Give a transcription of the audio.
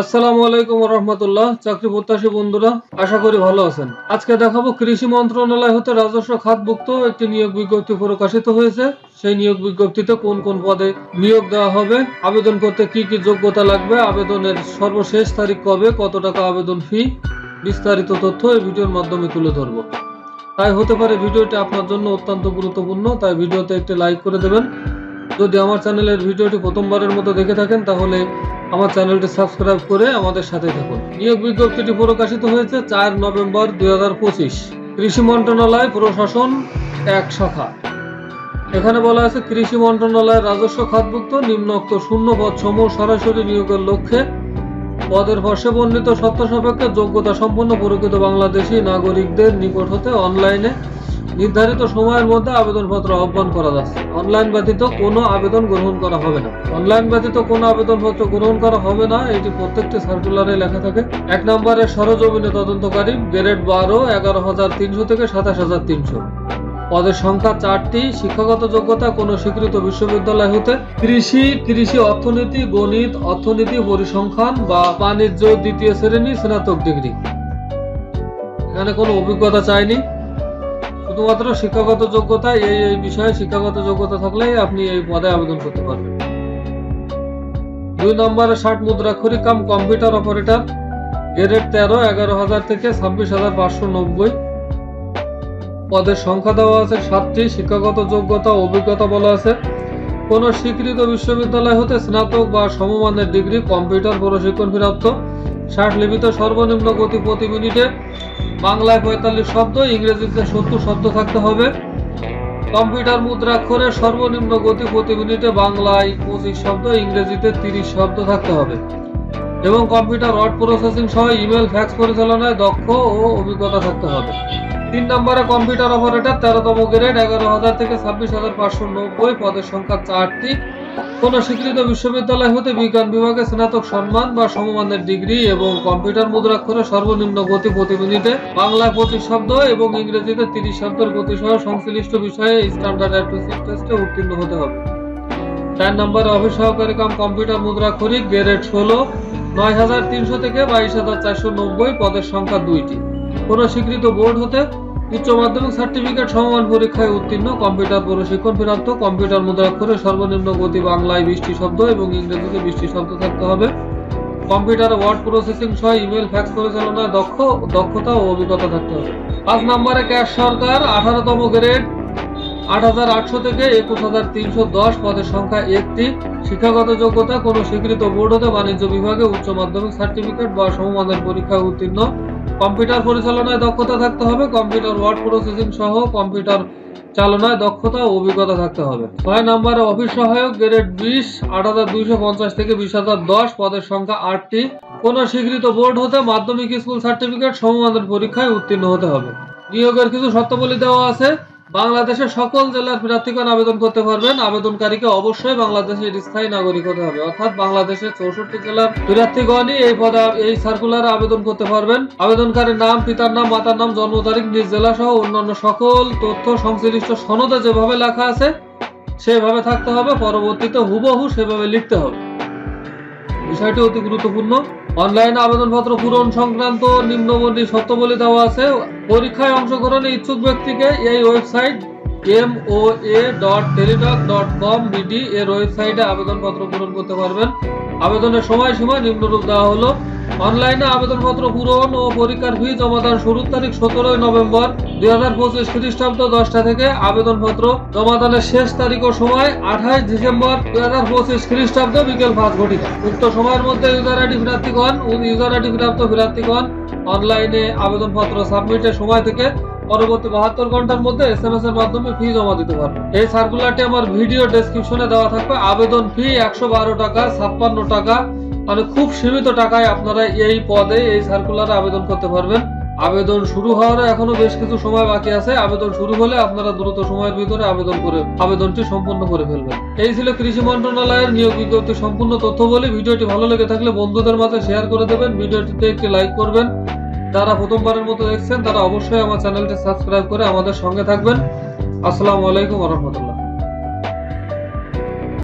আসসালামু আলাইকুম রহমতুল্লাহ চাকরি প্রত্যাশী বন্ধুরা, আশা করি ভালো আছেন। আজকে দেখাবো কৃষি মন্ত্রণালয় হতে রাজস্ব খাতভুক্ত একটি নিয়োগ বিজ্ঞপ্তি প্রকাশিত হয়েছে। সেই নিয়োগ বিজ্ঞপ্তিতে কোন কোন পদে নিয়োগ দেওয়া হবে, আবেদন করতে কি কি যোগ্যতা লাগবে, আবেদনের সর্বশেষ তারিখ কবে, কত টাকা আবেদন ফি, বিস্তারিত তথ্য এই ভিডিওর মাধ্যমে তুলে ধরবো। তাই হতে পারে ভিডিওটি আপনার জন্য অত্যন্ত গুরুত্বপূর্ণ, তাই ভিডিওতে একটি লাইক করে দেবেন। যদি আমার চ্যানেলের ভিডিওটি প্রথমবারের মতো দেখে থাকেন, তাহলে আমার চ্যানেলটি সাবস্ক্রাইব করে আমাদের সাথে থাকুন। নিয়োগ বিজ্ঞপ্তিটি প্রকাশিত হয়েছে চার নভেম্বর দুই হাজার পঁচিশ। কৃষি মন্ত্রণালয় প্রশাসন এক শাখা। এখানে বলা আছে, কৃষি মন্ত্রণালয়ের রাজস্ব খাতভুক্ত নিম্নোক্ত শূন্য পদ সমূহ সরাসরি নিয়োগের লক্ষ্যে পদের বর্ষে বর্ণিত সত্য সাপেক্ষে যোগ্যতা সম্পন্ন প্রকৃত বাংলাদেশি নাগরিকদের নিকট হতে অনলাইনে নির্ধারিত সময়ের মধ্যে আবেদনপত্র আহ্বান করা যাচ্ছে। অনলাইন ব্যতীত কোনো আবেদন গ্রহণ করা হবে না। অনলাইন ব্যতীত কোনো আবেদনপত্র গ্রহণ করা হবে না। এটি প্রত্যেকটি সার্কুলারে লেখা থাকে। এক নম্বরে সরজমিনে তদন্তকারী গ্রেড বারো, এগারো হাজার তিনশো থেকে সাতাশ হাজার তিনশো। পদের সংখ্যা চারটি। শিক্ষাগত যোগ্যতা কোনো স্বীকৃত বিশ্ববিদ্যালয় হতে কৃষি কৃষি অর্থনীতি, গণিত, অর্থনীতি, পরিসংখ্যান বা বাণিজ্য, দ্বিতীয় শ্রেণি, স্নাতক ডিগ্রি। এখানে কোনো অভিজ্ঞতা চাইনি? শুধুমাত্র শিক্ষাগত যোগ্যতা, এই এই বিষয়ে শিক্ষাগত যোগ্যতা থাকলেই আপনি এই পদে আবেদন করতে পারবেন। দুই নম্বরে ষাট মুদ্রাক্ষরিক কাম কম্পিউটার অপারেটর, গ্রেড তেরো, এগারো হাজার থেকে ছাব্বিশ হাজার পাঁচশো নব্বই। পদের সংখ্যা দেওয়া আছে সাতটি, শিক্ষাগত যোগ্যতা, অভিজ্ঞতা বলা আছে। কোন স্বীকৃত বিশ্ববিদ্যালয় হতে স্নাতক বা সমমানের ডিগ্রি কম্পিউটার প্রশিক্ষণ প্রাপ্ত। ষাট লিপিত সর্বনিম্ন গতি প্রতি মিনিটে বাংলায় পঁয়তাল্লিশ শব্দ, ইংরেজিতে সত্তর শব্দ থাকতে হবে। কম্পিউটার মুদ্রাক্ষরে সর্বনিম্ন গতি প্রতি মিনিটে বাংলায় পঁচিশ শব্দ, ইংরেজিতে তিরিশ শব্দ থাকতে হবে। এবং কম্পিউটার ওয়ার্ড প্রসেসিং সহ ইমেল, ফ্যাক্স পরিচালনায় দক্ষ ও অভিজ্ঞতা থাকতে হবে। তিন নম্বরে কম্পিউটার অপারেটর, তেরোতম গ্রেড, এগারো হাজার থেকে ছাব্বিশ হাজার পাঁচশো নব্বই, পদের সংখ্যা চারটি। কোন স্বীকৃত বিশ্ববিদ্যালয় হতে বিজ্ঞান বিভাগে স্নাতক সম্মান বা সমমানের ডিগ্রি এবং কম্পিউটার মুদ্রাক্ষরে সর্বনিম্ন গতি প্রতি মিনিটে বাংলায় পঁচিশ শব্দ এবং ইংরেজিতে তিরিশ শব্দের গতি সহ সংশ্লিষ্ট বিষয়ে স্ট্যান্ডার্ড অ্যাপ্টিটিউড টেস্টে উত্তীর্ণ হতে হবে। চার নম্বরে অফিস সহকারী কাম কম্পিউটার মুদ্রাক্ষরিক, গ্রেড ষোলো, নয় হাজার তিনশো থেকে বাইশ হাজার চারশো নব্বই, পদের সংখ্যা দুইটি। কোন স্বীকৃত বোর্ড হতে উচ্চ মাধ্যমিক সার্টিফিকেট সমমান পরীক্ষায় উত্তীর্ণ, কম্পিউটার প্রশিক্ষণ প্রাপ্ত, কম্পিউটার মুদ্রাক্ষরে সর্বনিম্ন গতি বাংলায় বৃষ্টি শব্দ এবং ইংরেজিতে বৃষ্টি শব্দ থাকতে হবে। কম্পিউটার ওয়ার্ড প্রসেসিং সহ ইমেল ফ্যাক্স পরিচালনায় দক্ষ, দক্ষতা ও অভিজ্ঞতা থাকতে হবে। পাঁচ নম্বরে ক্যাশ সরকার, আঠারোতম গ্রেড আট হাজার আটশো থেকে একুশ পদের সংখ্যা একটি। শিক্ষাগত যোগ্যতা, কোনো স্বীকৃত বোর্ড হতে বাণিজ্য বিভাগে উচ্চ মাধ্যমিক সার্টিফিকেট বা সমমানের উত্তীর্ণ। কম্পিউটার পরিচালনায় দক্ষতা থাকতে হবে, কম্পিউটার ওয়ার্ড প্রসেসিং সহ কম্পিউটার চালনায় দক্ষতা ও অভিজ্ঞতা থাকতে হবে। ছয় নম্বরে অফিস সহায়ক, গ্রেড বিশ, আট হাজার দুইশো পঞ্চাশ থেকে বিশ হাজার দশ পদের সংখ্যা আটটি। কোন স্বীকৃত বোর্ড হতে মাধ্যমিক স্কুল সার্টিফিকেট, সমমানের পরীক্ষায় উত্তীর্ণ হতে হবে। নিয়োগের কিছু শর্তাবলী দেওয়া আছে। বাংলাদেশের সকল জেলার প্রার্থীগণ আবেদন করতে পারবেন। আবেদনকারীকে অবশ্যই বাংলাদেশের স্থায়ী নাগরিক হতে হবে। অর্থাৎ বাংলাদেশের চৌষট্টি জেলার প্রার্থীগণই এই পদে, এই সার্কুলারে আবেদন করতে পারবেন। আবেদনকারীর নাম, পিতার নাম, মাতার নাম, জন্ম তারিখ, নিজ জেলা সহ অন্যান্য সকল তথ্য, সংশ্লিষ্ট সনদে যেভাবে লেখা আছে, সেভাবে থাকতে হবে। পরবর্তীতে হুবহু সেভাবে লিখতে হবে। বিষয়টি অতি গুরুত্বপূর্ণ। অনলাইনে আবেদনপত্র পূরণ সংক্রান্ত নিম্নবর্ণী শর্তাবলী দেওয়া আছে। পরীক্ষায় অংশগ্রহণে ইচ্ছুক ব্যক্তিকে এই website M dot teledoc dot com BD এর ওয়েবসাইটে আবেদনপত্র পূরণ করতে পারবেন। আবেদনের সময়সীমা নিম্নরূপ দেওয়া হলো। অনলাইনে আবেদনপত্র পূরণ ও পরীক্ষার ফি জমা দেওয়ার শুরুর তারিখ সতেরোই নভেম্বর দুই হাজার পঁচিশ খ্রিস্টাব্দ দশটা থেকে আবেদনপত্র জমা দানের শেষ তারিখ ও সময় আঠাশ ডিসেম্বর দুই হাজার পঁচিশ খ্রিস্টাব্দ বিকেল পাঁচ ঘটিকা। উক্ত সময়ের মধ্যে ইউজার আইডি প্রার্থীগণ ইউজার আইডি প্রাপ্ত প্রার্থীগণ অনলাইনে আবেদনপত্র সাবমিটের সময় থেকে পরবর্তী বাহাত্তর ঘণ্টার মধ্যে এস এম এস এর মাধ্যমে ফি জমা দিতে পারবে এই সার্কুলারটি আমার ভিডিও ডেসক্রিপশনে দেওয়া থাকবে। আবেদন ফি একশো বারো টাকা, ছাপ্পান্ন টাকা মানে খুব সীমিত টাকায় আপনারা এই পদে, এই সার্কুলারে আবেদন করতে পারবেন। আবেদন শুরু হওয়ার এখনও বেশ কিছু সময় বাকি আছে। আবেদন শুরু হলে আপনারা দ্রুত সময়ের ভিতরে আবেদন করে, আবেদনটি সম্পূর্ণ করে ফেলবেন। এই ছিল কৃষি মন্ত্রণালয়ের নিয়োগ বিজ্ঞপ্তি সম্পূর্ণ তথ্য বলে। ভিডিওটি ভালো লেগে থাকলে বন্ধুদের মাঝে শেয়ার করে দেবেন। ভিডিওটিতে একটি লাইক করবেন। যারা প্রথমবারের মতো দেখছেন, তারা অবশ্যই আমার চ্যানেলটি সাবস্ক্রাইব করে আমাদের সঙ্গে থাকবেন। আসসালামু আলাইকুম রহমতুল্লাহ।